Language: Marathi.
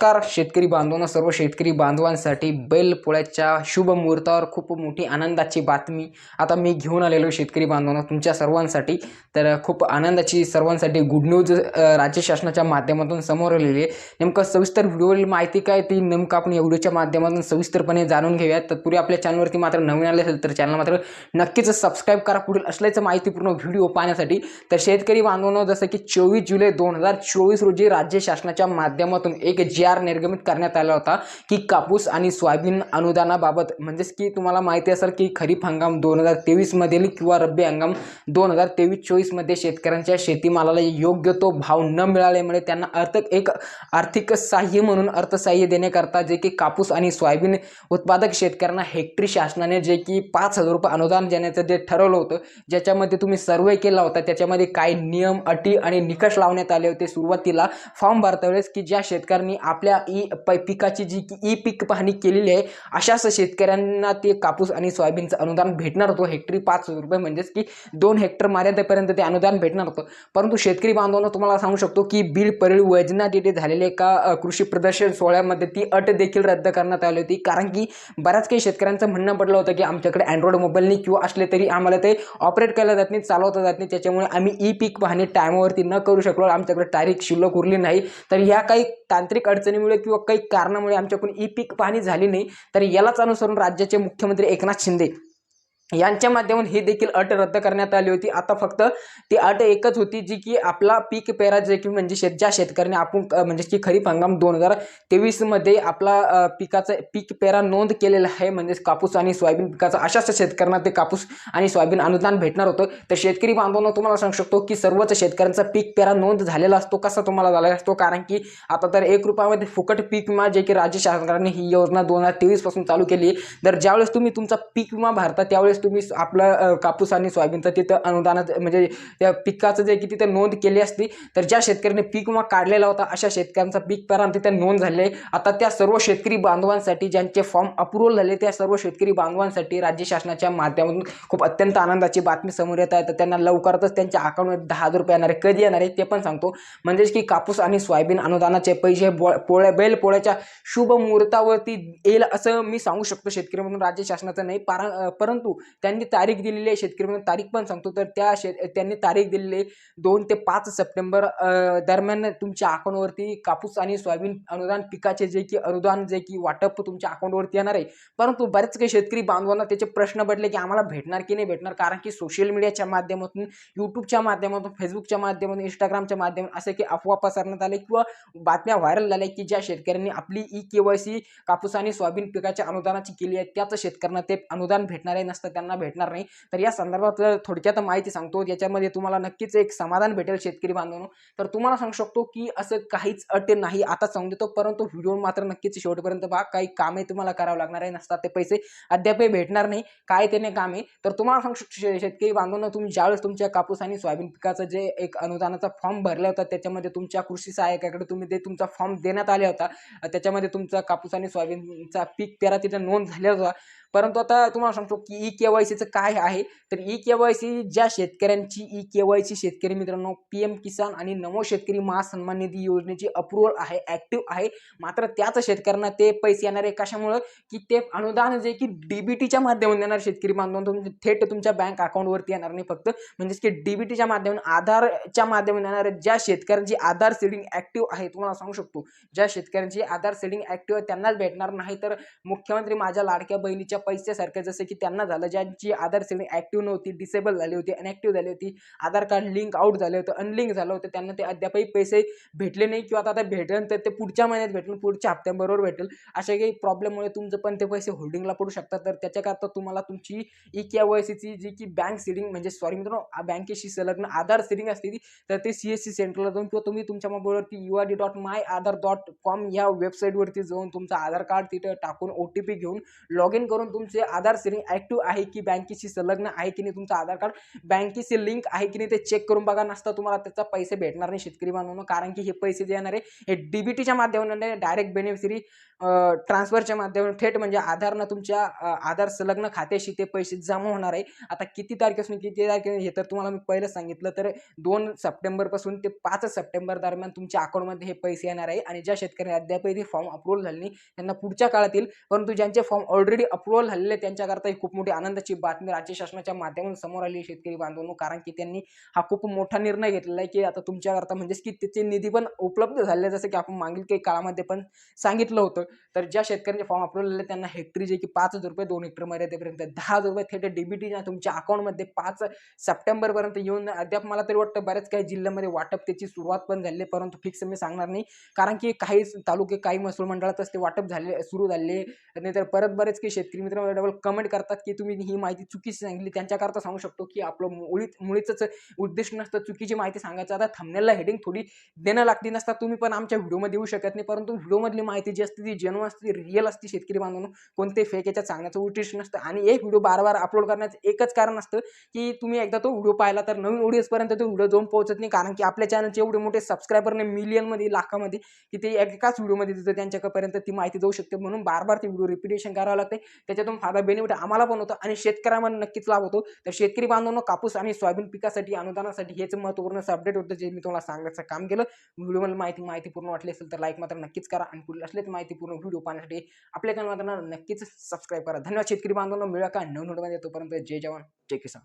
नमस्कार. शेतकरी बांधवांना सर्व शेतकरी बांधवांसाठी बैलपोळ्याच्या शुभ मुहूर्तावर खूप मोठी आनंदाची बातमी आता मी घेऊन आलेलो शेतकरी बांधवांना तुमच्या सर्वांसाठी. तर खूप आनंदाची सर्वांसाठी गुड न्यूज राज्य शासनाच्या माध्यमातून समोर आलेली आहे. नेमकं सविस्तर व्हिडिओवरील माहिती काय ती नेमकं आपण या व्हिडिओच्या माध्यमातून सविस्तरपणे जाणून घेऊयात. तत्पूर्वी आपल्या चॅनलवरती मात्र नवीन आले असेल तर चॅनल मात्र नक्कीच सबस्क्राईब करा. पुढील असल्याचं माहितीपूर्ण व्हिडिओ पाहण्यासाठी. तर शेतकरी बांधवांना जसं की चोवीस जुलै दोन हजार चोवीस रोजी राज्य शासनाच्या माध्यमातून एक जी आर निर्गमित करण्यात आला होता की कापूस आणि सोयाबीन अनुदानाबाबत. म्हणजेच की तुम्हाला माहिती असेल की खरीप हंगाम दोन हजार तेवीसमधील किंवा रब्बी हंगाम दोन हजार तेवीस चोवीसमध्ये शेतकऱ्यांच्या शेतीमालाला योग्य तो भाव न मिळाल्यामुळे त्यांना अर्थ एक आर्थिक सहाय्य म्हणून अर्थसहाय्य देण्याकरता जे की कापूस आणि सोयाबीन उत्पादक शेतकऱ्यांना हेक्टरी शासनाने जे की पाच हजार रुपये अनुदान देण्याचं जे ठरवलं होतं ज्याच्यामध्ये तुम्ही सर्वे केला होता त्याच्यामध्ये काही नियम अटी आणि निकष लावण्यात आले होते सुरुवातीला फॉर्म भरता वेळेस की ज्या शेतकऱ्यांनी आप आपल्या ई प पिकाची जी की ई पीक पाहणी केलेली आहे अशाच शेतकऱ्यांना ते कापूस आणि सोयाबीनचं अनुदान भेटणार होतं. हेक्टरी पाच रुपये म्हणजेच की दोन हेक्टर मर्यादेपर्यंत ते अनुदान भेटणार होतं. परंतु शेतकरी बांधवांना तुम्हाला सांगू शकतो की बिल परळी वजनात झालेले एका कृषी प्रदर्शन सोहळ्यामध्ये ती अट देखील रद्द करण्यात आली होती. कारण की बऱ्याच काही शेतकऱ्यांचं म्हणणं पडलं होतं की आमच्याकडे अँड्रॉइड मोबाईलनी किंवा असले तरी आम्हाला ते ऑपरेट केलं जात नाही चालवता जात नाही त्याच्यामुळे आम्ही ई पीक पाहणी टायमावरती न करू शकलो. आमच्याकडे तारीख शिल्लक उरली नाही. तर ह्या काही तांत्रिक अडचणी अडचणीमुळे किंवा काही कारणामुळे आमच्याकडून ई पीक पाहणी झाली नाही तर यालाच अनुसरून राज्याचे मुख्यमंत्री एकनाथ शिंदे यांच्या माध्यमातून ही देखील अट रद्द करण्यात आली होती. आता फक्त ती अट एकच होती जी की आपला पीक पेरा जे की म्हणजे शेत ज्या शेतकऱ्याने आपण म्हणजे की खरीप हंगाम दोन हजार तेवीसमध्ये आपला पिकाचं पीक पेरा नोंद केलेला आहे. म्हणजेच कापूस आणि सोयाबीन पिकाचा अशाच शेतकऱ्यांना ते कापूस आणि सोयाबीन अनुदान भेटणार होतं. तर शेतकरी बांधवांना तुम्हाला सांगू शकतो की सर्वच शेतकऱ्यांचा पीक पेरा नोंद झालेला असतो. कसा तुम्हाला झालेला असतो? कारण की आता तर एक रुपयामध्ये फुकट पीक विमा जे की राज्य शासनाने ही योजना दोन हजार तेवीसपासून चालू केली तर ज्यावेळेस तुम्ही तुमचा पीक विमा भरता त्यावेळेस तुम्ही आपलं कापूस आणि सोयाबीनचं तिथं अनुदानात म्हणजे त्या पिकाचं जे की तिथं नोंद केली असती तर ज्या शेतकऱ्याने पीक विमा काढलेला होता अशा शेतकऱ्यांचा पीक पेरा तिथे नोंद झाले. आहे. आता त्या सर्व शेतकरी बांधवांसाठी ज्यांचे फॉर्म अप्रुव्हल झाले त्या सर्व शेतकरी बांधवांसाठी राज्य शासनाच्या माध्यमातून खूप अत्यंत आनंदाची बातमी समोर येत आहे. तर त्यांना लवकरच त्यांच्या अकाउंटमध्ये दहा हजार रुपये येणार आहे. कधी येणार आहे ते पण सांगतो. म्हणजेच की कापूस आणि सोयाबीन अनुदानाचे पैसे बो पोळ्या बैल पोळ्याच्या शुभ मुहूर्तावरती येईल असं मी सांगू शकतो शेतकरी म्हणून. राज्य शासनाचं नाही पारा परंतु त्यांनी तारीख दिलेली आहे शेतकरी म्हणून तारीख पण सांगतो. तर त्या शे त्यांनी तारीख दिलेली आहे दोन ते पाच सप्टेंबर दरम्यान तुमच्या अकाउंटवरती कापूस आणि सोयाबीन अनुदान पिकाचे जे की अनुदान जे की वाटप तुमच्या अकाउंटवरती येणार आहे. परंतु बरेच काही शेतकरी बांधवांना त्याचे प्रश्न पडले की आम्हाला भेटणार की नाही भेटणार? कारण की सोशल मीडियाच्या माध्यमातून यूट्यूबच्या माध्यमातून फेसबुकच्या माध्यमातून इंस्टाग्रामच्या माध्यमातून असे की अफवा पसरण्यात आले किंवा बातम्या व्हायरल झाल्या की ज्या शेतकऱ्यांनी आपली ई के वाय सी कापूस आणि सोयाबीन पिकाच्या अनुदानाची केली आहे त्याच शेतकऱ्यांना ते अनुदान भेटणार आहे नसतं. त्यांना भेटणार नाही. तर या संदर्भात थोडक्यात माहिती सांगतो. याच्यामध्ये तुम्हाला नक्कीच एक समाधान भेटेल शेतकरी बांधवांनो. तर तुम्हाला सांगू शकतो की असं काहीच अट नाही. आता सांगू देतो परंतु व्हिडिओ मात्र नक्कीच शेवटपर्यंत पहा. काही कामे तुम्हाला करावं लागणार आहे. नसतात ते पैसे अद्यापही भेटणार नाही. काय त्याने काम. आहे तर तुम्हाला सांगू शकतो शे- शेतकरी बांधवनं तुम्ही ज्यावेळेस तुमच्या कापूस आणि सोयाबीन पिकाचं जे एक अनुदानाचा फॉर्म भरला होता त्याच्यामध्ये तुमच्या कृषी सहाय्यकाकडे तुम्ही ते तुमचा फॉर्म देण्यात आला होता. त्याच्यामध्ये तुमचा कापूस आणि सोयाबीनचा पीक पेरा तिथे नोंद झाला होता. परंतु आता तुम्हाला सांगतो की ई के केवायसीचं काय आहे? तर ई केवायसी सी ज्या शेतकऱ्यांची ई के वाय सी शेतकरी मित्रांनो पी एम किसान आणि नमो शेतकरी महासन्मान निधी योजनेची अप्रुव्हल आहे ॲक्टिव्ह आहे. मात्र त्याच शेतकऱ्यांना ते पैसे येणार आहे. कशामुळं? की ते अनुदान जे की डीबीटीच्या माध्यमातून येणार शेतकरी बांधवांना म्हणजे थेट तुमच्या बँक अकाउंटवरती येणार नाही फक्त. म्हणजेच की डीबीटीच्या माध्यमातून आधारच्या माध्यमातून येणार ज्या शेतकऱ्यांची आधार सेडिंग ॲक्टिव्ह आहे तुम्हाला सांगू शकतो. ज्या शेतकऱ्यांची आधार सेडिंग ॲक्टिव्ह आहे त्यांनाच भेटणार नाही. तर मुख्यमंत्री माझ्या लाडक्या बहिणीच्या पैशासारख्या जसं की त्यांना झालं ज्यांची आधार सेडिंग ॲक्टिव्ह नव्हती डिसेबल झाली होती अनॲक्टिव्ह झाली होती आधार कार्ड लिंक आउट झालं होतं अनलिंक झालं होतं त्यांना ते अद्यापही पैसे भेटले नाही किंवा आता भेटेल तर ते पुढच्या महिन्यात भेटेल पुढच्या हप्त्याबरोबर भेटेल. अशा काही प्रॉब्लेममुळे तुमचं पण ते पैसे होल्डिंगला पडू शकतात. तर त्याच्याकरता तुम्हाला तुमची ई के वाय सीची जी की बँक सिडिंग म्हणजे सॉरी मित्रांनो बँकेशी संलग्न आधार सिडिंग असते ती तर ते सी एस सी सेंटरला जाऊन किंवा तुम्ही तुमच्या मोबाईलवरती U R D dot my Aadhaar dot com या वेबसाईटवरती जाऊन तुमचं आधार कार्ड तिथं टाकून ओ टी पी घेऊन लॉग इन करून तुमचे आधार सिडिंग ॲक्टिव्ह आहे. आहे की बँकेशी संलग्न आहे की नाही तुमचं आधार कार्ड? बँकेशी लिंक आहे की नाही ते चेक करून बघा नसता तुम्हाला त्याचा पैसे भेटणार नाही शेतकरी बांधवांनो. कारण की हे पैसे जे येणार आहे हे डीबीटीच्या माध्यमाने डायरेक्ट बेनिफिशरी ट्रान्सफरच्या माध्यमातून. थेट म्हणजे आधारनं तुमच्या आधार संलग्न खात्याशी ते पैसे जमा होणार आहे. आता किती तारखेपासून किती तारखे हे तर तुम्हाला मी पहिलं सांगितलं तर दोन सप्टेंबरपासून ते पाच सप्टेंबर दरम्यान तुमच्या अकाउंटमध्ये हे पैसे येणार आहे. आणि ज्या शेतकऱ्यांनी अद्यापही ते फॉर्म अप्रूव्हल झाले नाही त्यांना पुढच्या काळात येईल परंतु ज्यांचे फॉर्म ऑलरेडी अप्रूव्हल झालेले त्यांच्याकरता ही खूप मोठी आनंदाची बातमी राज्य शासनाच्या माध्यमातून समोर आली शेतकरी बांधवांनो. कारण की त्यांनी हा खूप मोठा निर्णय घेतलेला आहे की आता तुमच्याकरता म्हणजेच की त्याचे निधी पण उपलब्ध झाले जसं की आपण मागील काही काळामध्ये पण सांगितलं होतं. तर ज्या शेतकऱ्यांचे फॉर्म अप्रूव्हल त्यांना हेक्टरी जे की पाच हजार रुपये दोन हेक्टर मर्यादेपर्यंत दहा हजार रुपये थेट डीबीटी तुमच्या अकाउंटमध्ये पाच सप्टेंबरपर्यंत येऊन अद्याप मला तरी वाटतं बऱ्याच काही जिल्ह्यामध्ये वाटप त्याची सुरुवात पण झाली आहे, परंतु फिक्स मी सांगणार नाही. कारण की काही तालुके काही महसूल मंडळातच ते वाटप झाले सुरू झाले. नाहीतर परत बरेच काही शेतकरी मित्र डबल कमेंट करतात की तुम्ही ही माहिती चुकीची सांगितली. त्यांच्याकरता सांगू शकतो की आपलं मुळीत मुळीच उद्देश नसतं चुकीची माहिती सांगायचं. आता थंबनेलला हेडिंग थोडी देणं लागते नसता तुम्ही पण आमच्या व्हिडिओमध्ये येऊ शकत नाही. परंतु व्हिडिओमधली माहिती जी असते ती जेन्युन असते ती रिअल असते शेतकरी बांधवांनो. कोणते फेक याच्यात सांगण्याचं उद्देश नसतं. आणि एक व्हिडिओ बार बार अपलोड करण्याचं एकच कारण असतं की तुम्ही एकदा तो व्हिडिओ पाहिला तर नवीन ऑडियन्सपर्यंत तो व्हिडिओ जाऊन पोहोचत नाही. कारण की आपल्या चॅनलचे एवढे मोठे सबस्क्रायबर नाही मिलियनमध्ये लाखामध्ये की ते एकाच व्हिडिओमध्ये तिथं त्यांच्यापर्यंत ती माहिती जाऊ शकते. म्हणून बार बार ते व्हिडिओ रिपिटेशन करावं लागते त्याच्यातून फायदा बेनिफिट आम्हाला पण होतं. आणि शेतकऱ्यांना नक्कीच लाभ होतो. तर शेतकरी बांधवांनो कापूस आणि सोयाबीन पिकासाठी अनुदानासाठी हेच महत्त्वपूर्ण अपडेट होतं जे मी तुम्हाला सांगण्याचं काम केलं. व्हिडिओमध्ये माहिती माहिती पूर्ण वाटली असेल तर लाईक मात्र नक्कीच करा आणि पुढे असलेच माहितीपूर्ण व्हिडिओ पाहण्यासाठी आपल्या चॅनल मात्र नक्कीच सबस्क्राईब करा. धन्यवाद शेतकरी बांधवांनो. मिळा का नवीन व्हिडिओमध्ये तोपर्यंत जय जवान जय किसान.